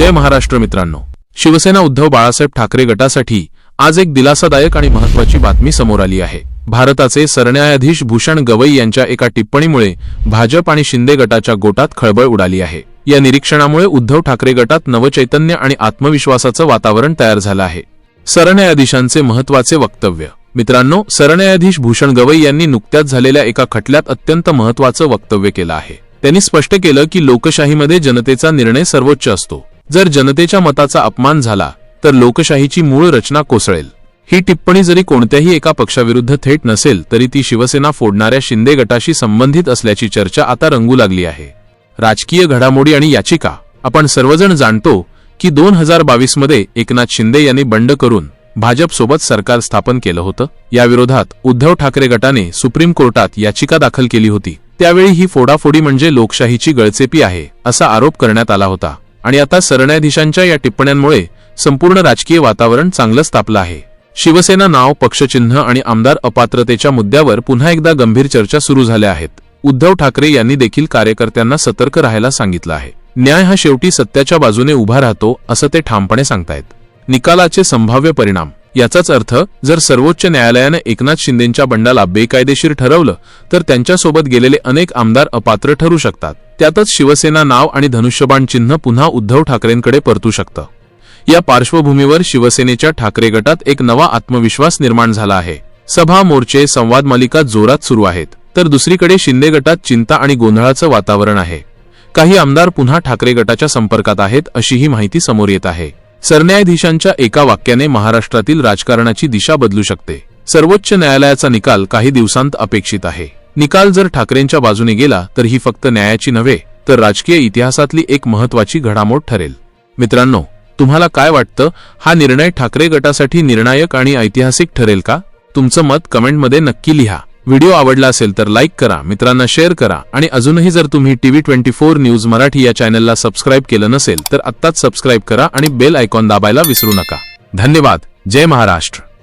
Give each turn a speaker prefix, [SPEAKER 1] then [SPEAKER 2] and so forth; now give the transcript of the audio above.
[SPEAKER 1] जय महाराष्ट्र मित्रांनो. शिवसेना उद्धव बाळासाहेब ठाकरे गटासाठी आज एक दिलासादायक आणि महत्वाची बातमी समोर आली आहे. भारताचे सरन्यायाधीश भूषण गवई यांच्या एका टिप्पणीमुळे भाजप आणि शिंदे गटाच्या गोटात खळबळ उडाली आहे. या निरीक्षणामुळे उद्धव ठाकरे गटात नवचैतन्य आणि आत्मविश्वासाचं वातावरण तयार झालं आहे. सरन्यायाधीशांचे महत्त्वाचे वक्तव्य. मित्रांनो सरन्यायाधीश भूषण गवई यांनी नुकत्याच झालेल्या एका खटल्यात अत्यंत महत्वाचं वक्तव्य केलं आहे. त्यांनी स्पष्ट केलं की लोकशाहीमध्ये जनतेचा निर्णय सर्वोच्च असतो. जर जनतेच्या मताचा अपमान झाला तर लोकशाहीची मूळ रचना कोसळेल. ही टिप्पणी जरी कोणत्याही एका पक्षाविरुद्ध थेट नसेल तरी ती शिवसेना फोडणाऱ्या शिंदे गटाशी संबंधित असल्याची चर्चा आता रंगू लागली आहे. राजकीय घडामोडी आणि याचिका. आपण सर्वजण जाणतो की दोन हजार बावीसमध्ये एकनाथ शिंदे यांनी बंड करून भाजपसोबत सरकार स्थापन केलं होतं. याविरोधात उद्धव ठाकरे गटाने सुप्रीम कोर्टात याचिका दाखल केली होती. त्यावेळी ही फोडाफोडी म्हणजे लोकशाहीची गळचेपी आहे असा आरोप करण्यात आला होता. आणि आता सरन्यायाधीशांच्या या टिप्पण्यांमुळे संपूर्ण राजकीय वातावरण चांगलंच तापलं आहे. शिवसेना नाव पक्षचिन्ह आणि आमदार अपात्रतेच्या मुद्द्यावर पुन्हा एकदा गंभीर चर्चा सुरू झाल्या आहेत. उद्धव ठाकरे यांनी देखील कार्यकर्त्यांना सतर्क राहायला सांगितलं आहे. न्याय हा शेवटी सत्याच्या बाजूने उभा राहतो असं ते ठामपणे सांगतायत. निकालाचे संभाव्य परिणाम. याचाच अर्थ जर सर्वोच्च न्यायालयानं एकनाथ शिंदेच्या बंडाला बेकायदेशीर ठरवलं तर त्यांच्यासोबत गेलेले अनेक आमदार अपात्र ठरू शकतात. त्यातच शिवसेना नाव आणि धनुष्यबाण चिन्ह पुन्हा उद्धव ठाकरेंकडे परतू शकतं. या पार्श्वभूमीवर शिवसेनेच्या ठाकरे गटात एक नवा आत्मविश्वास निर्माण झाला आहे. सभा मोर्चे संवाद मालिका जोरात सुरू आहेत. तर दुसरीकडे शिंदे गटात चिंता आणि गोंधळाचं वातावरण आहे. काही आमदार पुन्हा ठाकरे गटाच्या संपर्कात आहेत अशी ही माहिती समोर येत आहे. सरन्यायाधीशांच्या एका वाक्याने महाराष्ट्रातील राजकारणाची दिशा बदलू शकते. सर्वोच्च न्यायालयाचा निकाल काही दिवसांत अपेक्षित आहे. निकाल जर ठाकरेंच्या बाजूने गेला तर ही फक्त न्यायाची नव्हे तर राजकीय इतिहासातली एक महत्वाची घडामोड ठरेल. मित्रांनो तुम्हाला काय वाटतं? हा निर्णय ठाकरे गटासाठी निर्णायक आणि ऐतिहासिक ठरेल का? तुमचं मत कमेंटमध्ये नक्की लिहा. व्हिडिओ आवडला असेल तर लाईक करा मित्रांना शेअर करा आणि अजूनही जर तुम्ही TV twenty four news Marathi या चॅनलला सबस्क्राईब केलं नसेल तर आत्ताच सबस्क्राईब करा आणि बेल आयकॉन दाबायला विसरू नका. धन्यवाद. जय महाराष्ट्र.